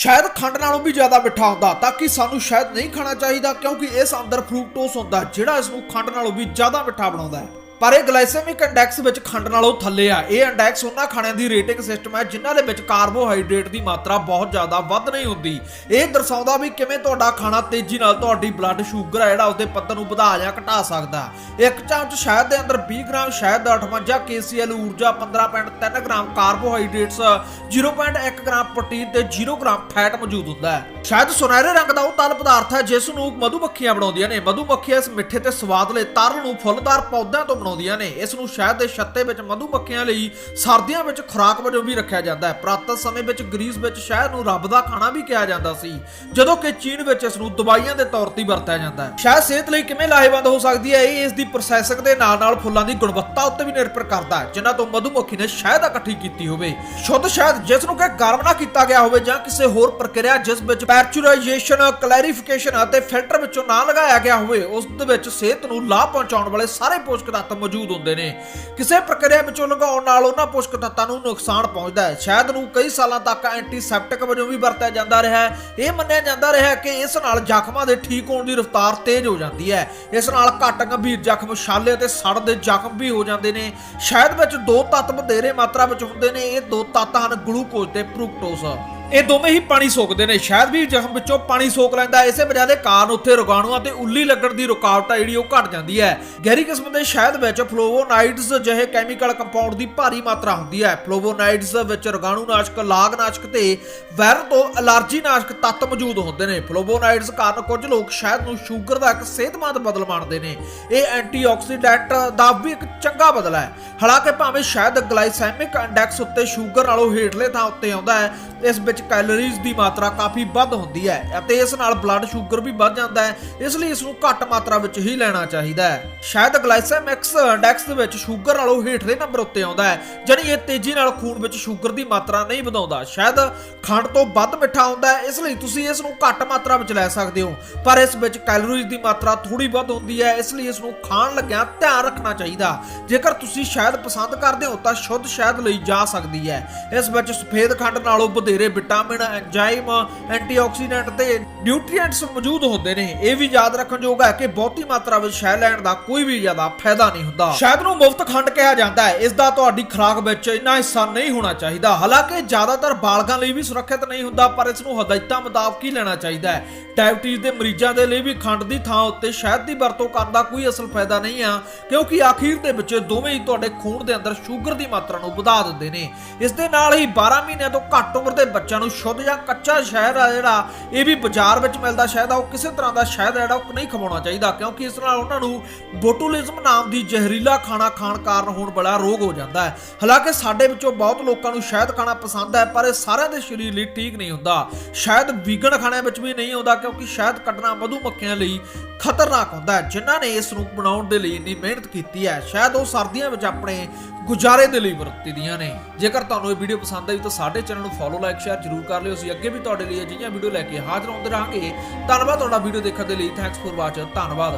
ਸ਼ਾਇਦ ਖੰਡ ਨਾਲੋਂ ਵੀ ਜ਼ਿਆਦਾ ਮਿੱਠਾ ਹੁੰਦਾ, ਤਾਂ ਕਿ ਸਾਨੂੰ ਸ਼ਾਇਦ ਨਹੀਂ ਖਾਣਾ ਚਾਹੀਦਾ, ਕਿਉਂਕਿ ਇਸ ਅੰਦਰ ਫਰੂਕਟੋਸ ਹੁੰਦਾ, ਜਿਹੜਾ ਇਸ ਨੂੰ ਖੰਡ ਨਾਲੋਂ ਵੀ ਜ਼ਿਆਦਾ ਮਿੱਠਾ ਬਣਾਉਂਦਾ ਹੈ। ਪਰ ਇਹ ਗਲਾਈਸੈਮਿਕ ਇੰਡੈਕਸ ਵਿੱਚ ਖੰਡ ਨਾਲੋਂ ਥੱਲੇ ਆ। ਇਹ ਇੰਡੈਕਸ ਉਹਨਾਂ ਖਾਣਿਆਂ ਦੀ ਰੇਟਿੰਗ ਸਿਸਟਮ ਹੈ, ਜਿਨ੍ਹਾਂ ਦੇ ਵਿੱਚ ਕਾਰਬੋਹਾਈਡਰੇਟ ਦੀ ਮਾਤਰਾ ਬਹੁਤ ਜ਼ਿਆਦਾ ਵੱਧ ਨਹੀਂ ਹੁੰਦੀ। ਇਹ ਦਰਸਾਉਂਦਾ ਵੀ ਕਿਵੇਂ ਤੁਹਾਡਾ ਖਾਣਾ ਤੇਜ਼ੀ ਨਾਲ ਤੁਹਾਡੀ ਬਲੱਡ ਸ਼ੂਗਰ ਹੈ ਜਿਹੜਾ ਉਸਦੇ ਪੱਧਰ ਨੂੰ ਵਧਾ ਜਾਂ ਘਟਾ ਸਕਦਾ। ਇੱਕ ਚਮਚ ਸ਼ਹਿਦ ਦੇ ਅੰਦਰ 20 ਗ੍ਰਾਮ ਸ਼ਹਿਦ 58 KCl ਊਰਜਾ 15.3 ਗ੍ਰਾਮ ਕਾਰਬੋਹਾਈਡਰੇਟਸ 0.1 ਗ੍ਰਾਮ ਪ੍ਰੋਟੀਨ ਤੇ 0 ਗ੍ਰਾਮ ਫੈਟ ਮੌਜੂਦ ਹੁੰਦਾ ਹੈ। ਸ਼ਾਇਦ ਸੁਨਹਿਰੇ ਰੰਗ ਦਾ ਉਹ ਤਲ ਪਦਾਰਥ ਹੈ ਜਿਸ ਨੂੰ ਮਧੂਮੱਖੀਆਂ ਬਣਾਉਂਦੀਆਂ ਨੇ। ਮਧੂਮੱਖੀਆਂ ਇਸ ਮਿੱਠੇ ਤੇ ਸਵਾਦਲੇ ਤਰਲ ਨੂੰ ਫੁੱਲਦਾਰ ਪੌਦਿਆਂ ਤੋਂ ਬਣਾਉਂਦੀਆਂ ਨੇ। ਇਸ ਨੂੰ ਸ਼ਹਿਦ ਦੇ ਛੱਤੇ ਵਿੱਚ ਮਧੂਮੱਖੀਆਂ ਲਈ ਸਰਦੀਆਂ ਵਿੱਚ ਖੁਰਾਕ ਵਜੋਂ ਵੀ ਰੱਖਿਆ ਜਾਂਦਾ ਹੈ। ਪ੍ਰਾਤਨ ਸਮੇਂ ਵਿੱਚ ਗ੍ਰੀਸ ਵਿੱਚ ਸ਼ਹਿਦ ਨੂੰ ਰੱਬ ਦਾ ਖਾਣਾ ਵੀ ਕਿਹਾ ਜਾਂਦਾ ਸੀ, ਜਦੋਂ ਕਿ ਚੀਨ ਵਿੱਚ ਇਸ ਨੂੰ ਦਵਾਈਆਂ ਦੇ ਤੌਰ ਤੇ ਵਰਤਿਆ ਜਾਂਦਾ ਹੈ। ਸ਼ਹਿਦ ਸਿਹਤ ਲਈ ਕਿਵੇਂ ਲਾਹੇਵੰਦ ਹੋ ਸਕਦੀ ਹੈ, ਇਹ ਇਸ ਦੀ ਪ੍ਰੋਸੈਸਿੰਗ ਦੇ ਨਾਲ ਨਾਲ ਫੁੱਲਾਂ ਦੀ ਗੁਣਵੱਤਾ ਉੱਤੇ ਵੀ ਨਿਰਭਰ ਕਰਦਾ ਹੈ, ਜਿਨ੍ਹਾਂ ਤੋਂ ਮਧੂਮੱਖੀ ਨੇ ਸ਼ਹਿਦ ਇਕੱਠੀ ਕੀਤੀ ਹੋਵੇ। ਸ਼ੁੱਧ ਸ਼ਹਿਦ ਜਿਸ ਨੂੰ ਕਿ ਗਰਮ ਨਾ ਕੀਤਾ ਗਿਆ ਹੋਵੇ ਜਾਂ ਕਿਸੇ ਹੋਰ ਪ੍ਰਕਿਰਿਆ ਜਿਸ ਵਿੱਚ ਪੈਰਚੁਰਾਈਜੇਸ਼ਨ ਕਲੈਰੀਫਿਕੇਸ਼ਨ ਅਤੇ ਫਿਲਟਰ ਵਿੱਚੋਂ ਨਾ ਲਗਾਇਆ ਗਿਆ ਹੋਵੇ, ਉਸ ਦੇ ਵਿੱਚ ਸਿਹਤ ਨੂੰ ਲਾਭ ਪਹੁੰਚਾਉਣ ਵਾਲੇ ਸਾਰੇ ਪੋਸ਼ਕ ਤੱਤ ਮੌਜੂਦ ਹੁੰਦੇ ਨੇ। ਕਿਸੇ ਪ੍ਰਕਿਰਿਆ ਵਿੱਚੋਂ ਲਗਾਉਣ ਨਾਲ ਉਹਨਾਂ ਪੋਸ਼ਕ ਤੱਤਾਂ ਨੂੰ ਨੁਕਸਾਨ ਪਹੁੰਚਦਾ ਹੈ। ਸ਼ਹਿਦ ਨੂੰ ਕਈ ਸਾਲਾਂ ਤੱਕ ਐਂਟੀਸੈਪਟਿਕ ਵਜੋਂ ਵੀ ਵਰਤਿਆ ਜਾਂਦਾ ਰਿਹਾ ਹੈ। ਇਹ ਮੰਨਿਆ ਜਾਂਦਾ ਰਿਹਾ ਕਿ ਇਸ ਨਾਲ ਜ਼ਖਮਾਂ ਦੇ ਠੀਕ ਹੋਣ ਦੀ ਰਫ਼ਤਾਰ ਤੇਜ਼ ਹੋ ਜਾਂਦੀ ਹੈ। ਇਸ ਨਾਲ ਘੱਟ ਗੰਭੀਰ ਜ਼ਖਮ, ਛਾਲੇ ਅਤੇ ਸੜ ਦੇ ਜ਼ਖਮ ਵੀ ਹੋ ਜਾਂਦੇ ਨੇ। ਸ਼ਹਿਦ ਵਿੱਚ ਦੋ ਤੱਤ ਵਧੇਰੇ ਮਾਤਰਾ ਵਿੱਚ ਹੁੰਦੇ ਨੇ। ਇਹ ਦੋ ਤੱਤ ਹਨ ਗਲੂਕੋਜ਼ ਤੇ ਫਰੂਕਟੋਸ ਇਹ ਦੋਵੇਂ ਹੀ ਪਾਣੀ ਸੋਕਦੇ ਨੇ। ਸ਼ਾਇਦ ਵੀ ਜ਼ਖਮ ਵਿੱਚੋਂ ਪਾਣੀ ਸੋਕ ਲੈਂਦਾ ਇਸੇ ਵਜ੍ਹਾ ਦੇ ਕਾਰਨ ਉੱਥੇ ਰੋਗਾਣੂਆਂ ਤੇ ਉੱਲੀ ਲੱਗਣ ਦੀ ਰੁਕਾਵਟ ਆ ਜਿਹੜੀ ਉਹ ਘਟ ਜਾਂਦੀ ਹੈ। ਗਹਿਰੀ ਕਿਸਮ ਦੇ ਸ਼ਹਿਦ ਵਿੱਚ ਫਲੋਵੋਨਾਈਡਸ ਜਿਹੇ ਕੈਮੀਕਲ ਕੰਪਾਊਂਡ ਦੀ ਭਾਰੀ ਮਾਤਰਾ ਹੁੰਦੀ ਹੈ। ਫਲੋਵੋਨਾਈਡਸ ਵਿੱਚ ਰੋਗਾਣੂਨਾਸ਼ਕ ਲਾਗਨਾਸ਼ਕ ਤੇ ਵਾਇਰਲ ਤੋਂ ਅਲਰਜੀ ਨਾਸ਼ਕ ਤੱਤ ਮੌਜੂਦ ਹੁੰਦੇ ਨੇ। ਫਲੋਵੋਨਾਈਡਸ ਕਾਰਨ ਕੁਝ ਲੋਕ ਸ਼ਹਿਦ ਨੂੰ ਸ਼ੂਗਰ ਦਾ ਇੱਕ ਸਿਹਤਮੰਦ ਬਦਲ ਮੰਨਦੇ ਨੇ। ਇਹ ਐਂਟੀਆਕਸੀਡੈਂਟ ਦਾ ਵੀ ਇੱਕ ਚੰਗਾ ਬਦਲ ਹੈ। ਹਾਲਾਂਕਿ ਭਾਵੇਂ ਸ਼ਾਇਦ ਗਲਾਈਸੈਮਿਕ ਇੰਡੈਕਸ ਉੱਤੇ ਸ਼ੂਗਰ ਨਾਲੋਂ ਹੇਠਲੇ ਥਾਂ ਉੱਤੇ ਆਉਂਦਾ ਹੈ, ਇਸ ਵਿੱਚ ਕੈਲੋਰੀਜ਼ ਦੀ ਮਾਤਰਾ ਕਾਫੀ ਵੱਧ ਹੁੰਦੀ ਹੈ ਅਤੇ ਇਸ ਨਾਲ ਬਲੱਡ ਸ਼ੂਗਰ ਵੀ ਵੱਧ ਜਾਂਦਾ ਹੈ, ਇਸ ਲਈ ਇਸ ਨੂੰ ਘੱਟ ਮਾਤਰਾ ਵਿੱਚ ਹੀ ਲੈਣਾ ਚਾਹੀਦਾ ਹੈ। ਸ਼ਾਇਦ ਗਲਾਈਸੈਮਿਕਸ ਇੰਡੈਕਸ ਦੇ ਵਿੱਚ ਸ਼ੂਗਰ ਨਾਲੋਂ ਹੇਠਲੇ ਨੰਬਰ ਉੱਤੇ ਆਉਂਦਾ ਹੈ, ਜਾਣੀ ਇਹ ਤੇਜ਼ੀ ਨਾਲ ਖੂਨ ਵਿੱਚ ਸ਼ੂਗਰ ਦੀ ਮਾਤਰਾ ਨਹੀਂ ਵਧਾਉਂਦਾ। ਸ਼ਾਇਦ ਖੰਡ ਤੋਂ ਵੱਧ ਮਿੱਠਾ ਹੁੰਦਾ ਹੈ, ਇਸ ਲਈ ਤੁਸੀਂ ਇਸ ਨੂੰ ਘੱਟ ਮਾਤਰਾ ਵਿੱਚ ਲੈ ਸਕਦੇ ਹੋ, ਪਰ ਇਸ ਵਿੱਚ ਕੈਲੋਰੀਜ਼ ਦੀ ਮਾਤਰਾ ਥੋੜੀ ਵੱਧ ਹੁੰਦੀ ਹੈ, ਇਸ ਲਈ ਇਸ ਨੂੰ ਖਾਣ ਲੱਗਿਆਂ ਧਿਆਨ ਰੱਖਣਾ ਚਾਹੀਦਾ। ਜੇਕਰ ਤੁਸੀਂ ਸ਼ਾਇਦ ਪਸੰਦ ਕਰਦੇ ਹੋ ਤਾਂ ਸ਼ੁੱਧ ਸ਼ਹਿਦ ਲਈ ਜਾ ਸਕਦੀ ਹੈ, ਇਸ ਵਿੱਚ ਸਫੇਦ ਖੰਡ ਨਾਲੋਂ ਵਧੇਰੇ ਵਿਟਾਮਿਨ ਐਂਜ਼ਾਈਮ ਐਂਟੀਆਕਸੀਡੈਂਟ ਤੇ ਨਿਊਟ੍ਰੀਐਂਟਸ ਮੌਜੂਦ ਹੁੰਦੇ ਨੇ। ਇਹ ਵੀ ਯਾਦ ਰੱਖਣ ਯੋਗ ਹੈ ਕਿ ਬਹੁਤੀ ਮਾਤਰਾ ਵਿੱਚ ਸ਼ਹਿਦ ਲੈਣ ਦਾ ਕੋਈ ਵੀ ਜ਼ਿਆਦਾ ਫਾਇਦਾ ਨਹੀਂ ਹੁੰਦਾ। ਸ਼ਹਿਦ ਨੂੰ ਮੁਫਤ ਖੰਡ ਕਿਹਾ ਜਾਂਦਾ ਹੈ। ਇਸ ਦਾ ਤੁਹਾਡੀ ਖੁਰਾਕ ਵਿੱਚ ਇੰਨਾ ਹਿੱਸਾ ਨਹੀਂ ਹੋਣਾ ਚਾਹੀਦਾ। ਹਾਲਾਂਕਿ ਜ਼ਿਆਦਾਤਰ ਬਾਲਗਾਂ ਲਈ ਵੀ ਸੁਰੱਖਿਅਤ ਨਹੀਂ ਹੁੰਦਾ, ਪਰ ਇਸ ਨੂੰ ਹਦਾਇਤਾਂ ਮੁਤਾਬਕ ਹੀ ਲੈਣਾ ਚਾਹੀਦਾ ਹੈ। ਡਾਇਬਟੀਜ਼ ਦੇ ਮਰੀਜ਼ਾਂ ਦੇ ਲਈ ਵੀ ਖੰਡ ਦੀ ਥਾਂ ਉੱਤੇ ਸ਼ਹਿਦ ਦੀ ਵਰਤੋਂ ਕਰਨ ਦਾ ਕੋਈ ਅਸਲ ਫਾਇਦਾ ਨਹੀਂ ਆ, ਕਿਉਂਕਿ ਆਖਿਰ ਦੇ ਵਿੱਚ ਦੋਵੇਂ ਹੀ ਤੁਹਾਡੇ ਖੂਨ ਦੇ ਅੰਦਰ ਸ਼ੂਗਰ ਦੀ ਮਾਤਰਾ ਨੂੰ ਵਧਾ ਦਿੰਦੇ ਨੇ। ਇਸ ਦੇ ਨਾਲ ਹੀ 12 ਮਹੀਨਿਆਂ ਤੋਂ ਘੱਟ ਉਮਰ ਦੇ ਬੱਚਿਆਂ ਨੂੰ ਸ਼ੁੱਧ ਜਾਂ ਕੱਚਾ ਸ਼ਹਿਦ ਆ ਜਿਹੜਾ, ਇਹ ਵੀ ਬਾਜ਼ਾਰ ਵਿੱਚ ਮਿਲਦਾ ਸ਼ਹਿਦ ਆ, ਉਹ ਕਿਸੇ ਤਰ੍ਹਾਂ ਦਾ ਸ਼ਹਿਦ ਜਿਹੜਾ ਉਹ ਨਹੀਂ ਖਵਾਉਣਾ ਚਾਹੀਦਾ, ਕਿਉਂਕਿ ਇਸ ਨਾਲ ਉਹਨਾਂ ਨੂੰ ਬੋਟੂਲਿਜ਼ਮ ਨਾਮ ਦੀ ਜ਼ਹਿਰੀਲਾ ਖਾਣਾ ਖਾਣ ਕਾਰਨ ਹੋਣ ਵਾਲਾ ਰੋਗ ਹੋ ਜਾਂਦਾ ਹੈ। ਹਾਲਾਂਕਿ ਸਾਡੇ ਵਿੱਚੋਂ ਬਹੁਤ ਲੋਕਾਂ ਨੂੰ ਸ਼ਹਿਦ ਖਾਣਾ ਪਸੰਦ ਹੈ, ਪਰ ਇਹ ਸਾਰਿਆਂ ਦੇ ਸਰੀਰ ਲਈ ਠੀਕ ਨਹੀਂ ਹੁੰਦਾ। ਸ਼ਾਇਦ ਵੀਗਨ ਖਾਣਿਆਂ ਵਿੱਚ ਵੀ ਨਹੀਂ ਆਉਂਦਾ, ਕਿਉਂਕਿ ਸ਼ਹਿਦ ਕੱਢਣਾ ਮਧੂਮੱਖੀਆਂ ਲਈ ਖਤਰਨਾਕ ਹੁੰਦਾ ਹੈ, ਜਿਨ੍ਹਾਂ ਨੇ ਇਸ ਨੂੰ ਬਣਾਉਣ ਦੇ ਲਈ ਇੰਨੀ ਮਿਹਨਤ ਕੀਤੀ ਹੈ। ਸ਼ਾਇਦ ਉਹ ਸਰਦੀਆਂ ਵਿੱਚ ਆਪਣੇ ਗੁਜ਼ਾਰੇ ਦੇ ਲਈ ਵਰਤਦੀਆਂ ਨੇ। ਜੇਕਰ ਤੁਹਾਨੂੰ ਇਹ ਵੀਡੀਓ ਪਸੰਦ ਆਈ ਤਾਂ ਸਾਡੇ ਚੈਨਲ ਨੂੰ ਫੋਲੋ ਲਾਈਕ ਸ਼ੇਅਰ ਜ਼ਰੂਰ ਕਰ ਲਿਓ। ਅਸੀਂ ਅੱਗੇ ਵੀ ਤੁਹਾਡੇ ਲਈ ਅਜਿਹੀਆਂ ਵੀਡੀਓ ਲੈ ਕੇ ਹਾਜ਼ਰ ਹੁੰਦੇ ਰਹਾਂਗੇ। ਧੰਨਵਾਦ ਤੁਹਾਡਾ ਵੀਡੀਓ ਦੇਖਣ ਦੇ ਲਈ। ਥੈਂਕਸ ਫॉर ਵਾਚ ਧੰਨਵਾਦ।